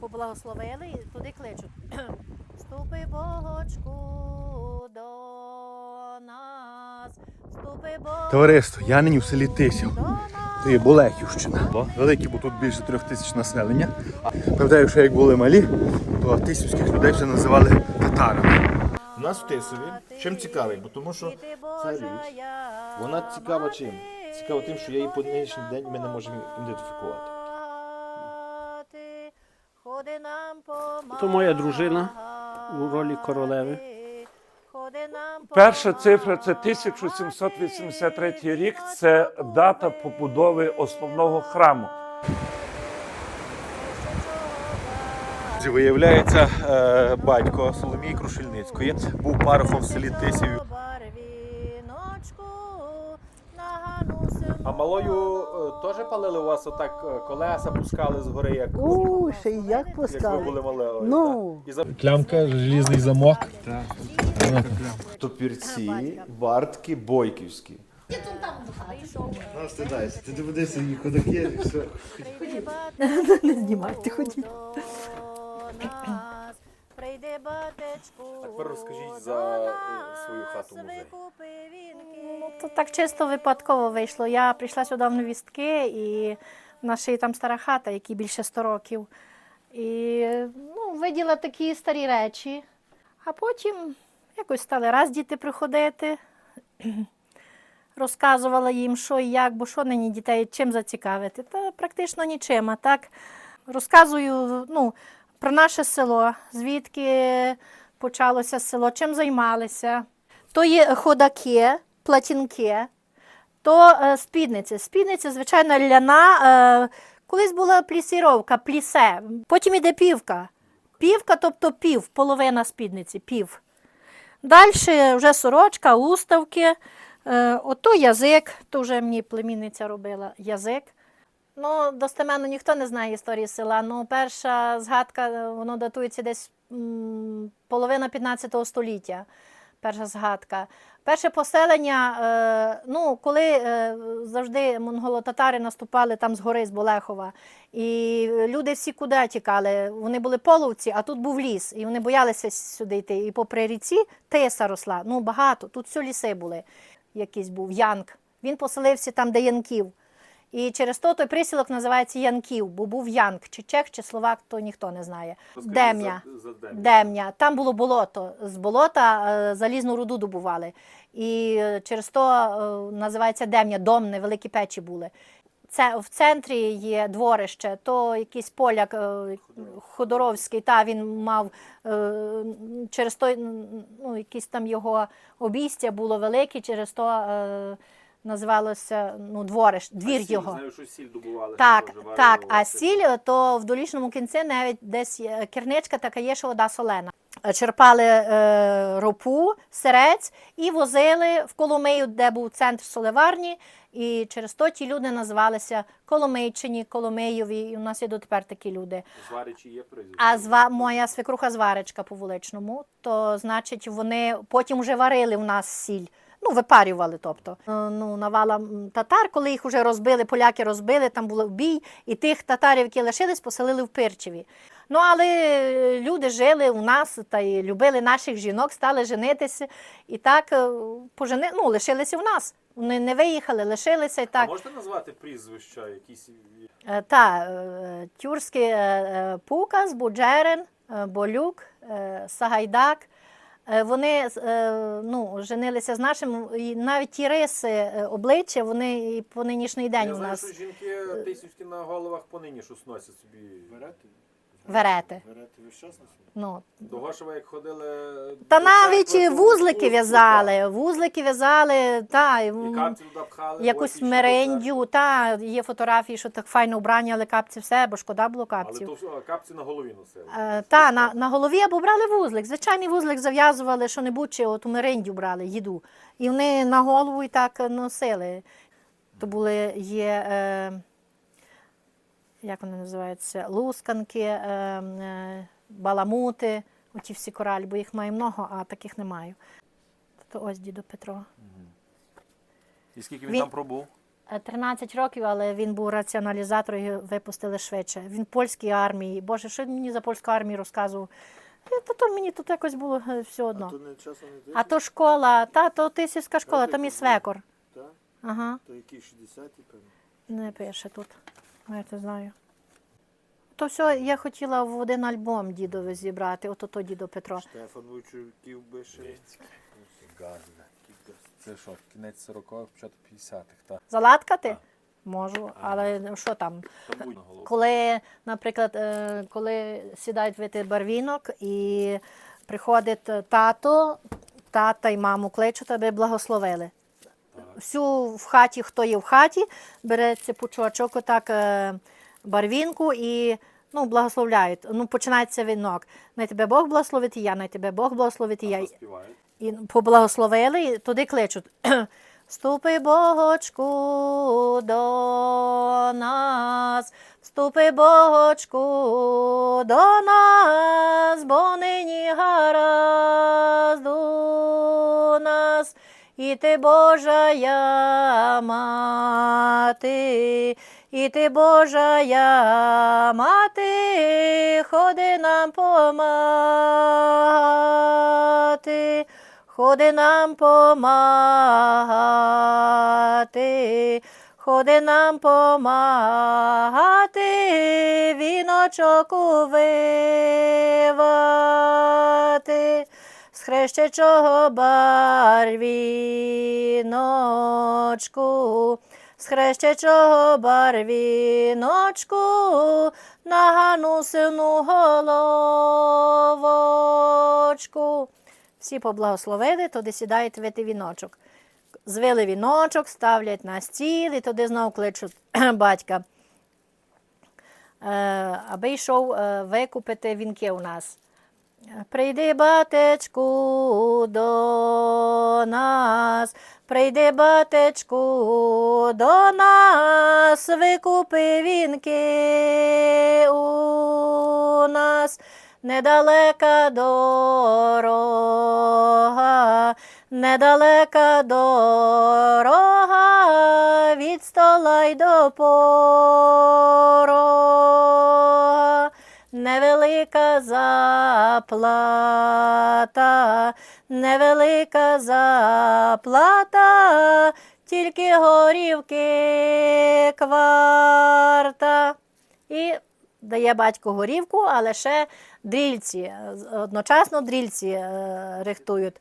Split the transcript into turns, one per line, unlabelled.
поблагословили і туди кличуть. Ступи Богочку до нас, ступи Богочку
Товариство, я нині в селі Тисів. Це є Болехівщина. Великий, бо тут більше трьох тисяч населення. Пам'ятаю, що як були малі, то тисівських людей ще називали татарами.
У нас в Тисові чим цікавий, бо тому що ця річ, вона цікава чим? Цікава тим, що я її по нинішній день ми не можемо ідентифікувати.
Ходи нам
То моя дружина у ролі королеви.
Перша цифра це
помагати,
1783 рік. Це дата побудови основного храму.
Виявляється, е, батько Соломії Крушельницької був парохом в селі Тисів.
Малою е, теж палили у вас отак е, колеса пускали з гори, як,
У, ще й як
як ви
пускали.
були малою.
Ну.
так? І за
Клямка, желізний замок.
топірці, вартки, бойківські.
Ну, стидайся, ти доведешся їх ходаки, все.
Не знімайте, ходіть.
Прийди батечку.
А тепер розкажіть за, е, свою хату музей.
То так чисто випадково вийшло. Я прийшла сюди в невістки, і в є там стара хата, якій більше 100 років. І ну, виділа такі старі речі. А потім якось стали раз діти приходити. Розказувала їм, що і як, бо що нині дітей чим зацікавити. Та практично нічим. А так розказую ну, про наше село, звідки почалося село, чим займалися. То є ходаки, платінки, то е, спідниці. Спідниця, звичайно, ляна. Е, колись була плісіровка, плісе. Потім іде півка. Півка, тобто пів, половина спідниці, пів. Далі вже сорочка, уставки. Е, ото язик, то вже мені племінниця робила язик. Ну, достеменно ніхто не знає історії села. Ну, перша згадка, воно датується десь половина 15 століття. Перша згадка. Перше поселення, е, ну, коли е, завжди монголо-татари наступали там з гори, з Болехова, і люди всі куди тікали? Вони були половці, а тут був ліс, і вони боялися сюди йти. І попри ріці тиса росла, ну багато, тут все ліси були. Якийсь був Янк. Він поселився там, де Янків. І через то той присілок називається Янків, бо був Янк, чи чех, чи словак, то ніхто не знає. Дем'я. Дем'я. Там було болото. З болота е, залізну руду добували. І е, через то е, називається Дем'я, дом, невеликі печі були. Це в центрі є дворище, то якийсь поляк е, Ходоровський, та він мав е, через то ну, якісь там його обійстя було велике, через то е, називалося ну, двориш, двір його.
Знаю, що сіль добували.
Так,
що
так. А сіль, то в долішньому кінці навіть десь керничка така є, що вода солена. Черпали е, ропу, сирець і возили в Коломию, де був центр соливарні. І через то ті люди називалися Коломийчині, Коломиєві. І у нас є дотепер такі люди.
Зваричі є прізвище.
А зва моя свекруха зваречка по вуличному, то значить вони потім вже варили в нас сіль. Ну, випарювали, тобто. Е, Ну, навала татар, коли їх вже розбили, поляки розбили, там був бій, і тих татарів, які лишились, поселили в Пирчеві. Ну, але е, люди жили у нас та й любили наших жінок, стали женитися. І так е, пожени... ну, лишилися в нас. Вони не виїхали, лишилися і
А
так.
можете назвати прізвища якісь?
Та, е, тюркський Пукас, Буджерин, Болюк, Сагайдак. Е, Вони е, ну, женилися з нашим, і навіть ті риси е, обличчя, вони і по нинішній день
Я
у
знаю,
нас
що жінки тисячки на головах по нинішу сносять собі.
Берете?
Верети.
Берете ви щас на?
Ну,
До Гошева, як ходили.
та
до
навіть
церкви, то
вузлики
вузли,
в'язали, вузлики в'язали, та, і,
так. І капці туди пхали.
якусь
що
мерендю, та, є фотографії, що так файно вбрані, але капці все, бо шкода було
це. Але
капців.
то все, а капці на голові носили.
Е, Та, на, на голові або брали вузлик. Звичайний вузлик зав'язували що-небудь, чи от у мерендю брали їду. І вони на голову і так носили. То були є, е, як вони називаються, лусканки, е, е, баламути, оті всі коралі, бо їх маю много, а таких не маю. То ось дідо Петро.
І скільки він,
Він-
там пробув?
Е, 13 років, але він був раціоналізатор, його випустили швидше. Він в польській армії. Боже, що він мені за польську армію розказував? Е, Та то мені тут якось було е, все одно.
не часом не
А то школа, та то тисівська школа, там і свекор.
Так?
Ага,
То який 60 певно.
не пише тут. Ну, Я не знаю. То все, я хотіла в один альбом дідові зібрати, от ото то дідо Петро.
Штефан Войчуків би ще.
Це що, кінець 40-х, початок 50-х, так?
Заладкати? Можу, але що там? Коли, наприклад, е, коли сідають вити барвінок і приходить тато, тата і маму кличуть, аби благословили. Всю в хаті, хто є в хаті, береться пучочок, отак е, барвінку і ну, благословляють. Ну, починається вінок. Най тебе Бог благословить і я, най тебе Бог благословить і я. І поблагословили, і туди кличуть. Ступи Богочку до нас, ступи Богочку до нас, бо нині гаразд у нас, і ти Божа я мати, і ти Божа я мати, ходи нам помагати. Ходи нам помагати, ходи нам помагати, віночок увивати, хрещечого барвіночку, з хрещечого барвіночку, на гану сину головочку. Всі поблагословили, туди сідають вити віночок. Звили віночок, ставлять на стіл і туди знову кличуть батька, е, аби йшов е, викупити вінки у нас. Прийди, батечку, до нас, прийди, батечку, до нас, викупи вінки у нас, недалека дорога, недалека дорога, від стола й до порога. Невелика заплата, невелика заплата, тільки горівки кварта. І дає батько горівку, але ще дрільці. Одночасно дрільці е, рихтують.